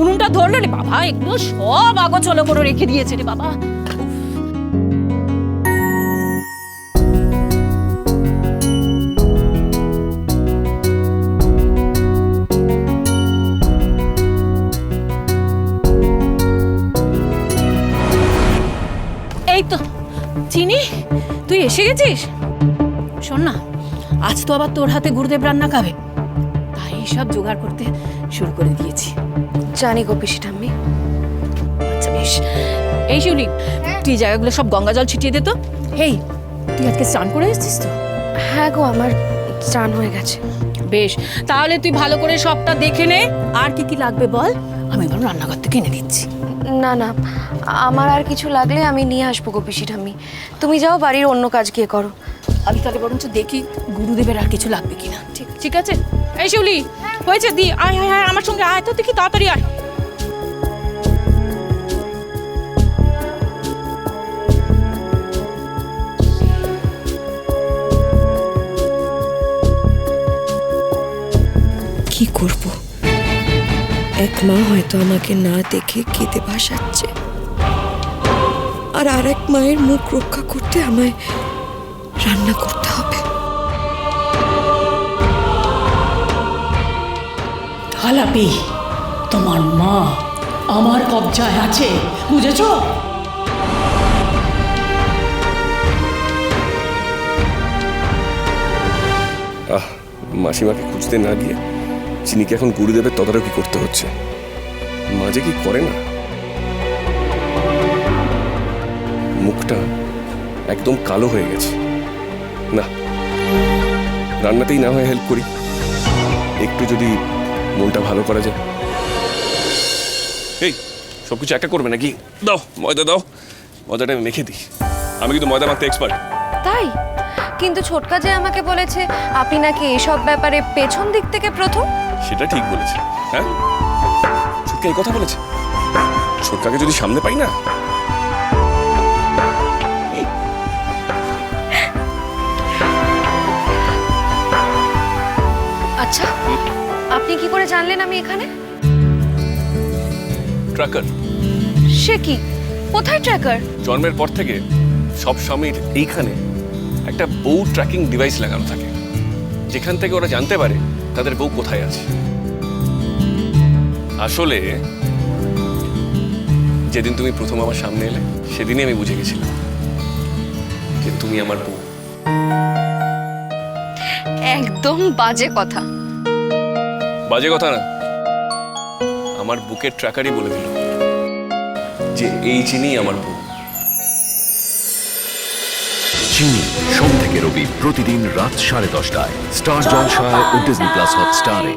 উনুনটা ধরলো রে বাবা একটু সব আগোছলো করে রেখে দিয়েছে রে বাবা। এই তো, চিনি, তুই এসে গেছিস? শোন না, আজ তো আবার তোর হাতে গুরুদেব রান্না খাবে। সব জোগাড় করতে শুরু করে দিয়েছি। জানি গো পিসি ঠাম্মি। আচ্ছা বেশ। এই শিউলি তুই জায়গাগুলো সব গঙ্গা জল ছিটিয়ে দে তো। হেই তুই আজকে স্নান করে এসেছিস তো? হ্যাঁ গো আমার স্নান হয়ে গেছে। বেশ তাহলে তুই ভালো করে সবটা দেখে নে। আর কি কি লাগবে বল? আমি এবার রান্নাঘর থেকে এনে দিচ্ছি। না না আমার আর কিছু লাগলে আমি নিয়ে আসব গো পিসি ঠাম্মি। তুমি যাও বাড়ির অন্য কাজ গিয়ে করো। আমি তাহলে বরঞ্চ দেখি গুরুদেবের আর কিছু লাগবে কিনা। ঠিক ঠিক আছে। এই শিউলি হয়েছে দি আয় আয় আয় আমার সঙ্গে আয় তো দেখি তাড়াতাড়ি আয়। কি করব? এক মা হয়তো আমাকে না দেখে কেঁদে ভাসাচ্ছে। আর আরেক মায়ের মুখ রক্ষা করতে আমায় রান্না করতে হবে। আলাপি তোমার মা আমার কবজায় আছে বুঝেছ? আহ মাসিমাকে খুঁজতে না গিয়ে চিনিকে এখন গুরুদেবের তদারকি করতে হচ্ছে মাঝে কি করে না? মুখটা একদম কালো হয়ে গেছে। না রান্নাতেই না হয় হেল্প করি। একটু যদি মনটা ভালো করা যায়। এই সব কিছু একা করবে নাকি? দাও ময়দা দাও। ময়দাটা আমি মেখে দিই। আমি কিন্তু ময়দা মাখতে এক্সপার্ট তাই? কিন্তু ছোটকা যে আমাকে বলেছে আপনি নাকি এসব ব্যাপারে পেছন দিক থেকে প্রথম? সেটা ঠিক বলেছে। হ্যাঁ? ছোটকা এই কথা বলেছে। ছোটকাকে যদি সামনে পাই না আপনি কি করে জানলেন আমি এখানে? ট্র্যাকার। সে কি? কোথায় ট্র্যাকার? জন্মের পর থেকে সব স্বামীর এইখানে একটা বউ ট্র্যাকিং ডিভাইস লাগানো থাকে। যেখান থেকে ওরা জানতে পারে তাদের বউ কোথায় আছে। আসলে যেদিন তুমি প্রথম আমার সামনে এলে সেদিনই আমি বুঝে গেছিলাম যে তুমি আমার বউ। একদম বাজে কথা। বাজে কথা না। আমার বুকের ট্র্যাকারই বলে দিল যে এই চিনি আমার বুক চিনি সোম থেকে রবি প্রতিদিন রাত সাড়ে দশটায়। স্টার জলসায় ও ডিজনি প্লাস হটস্টারে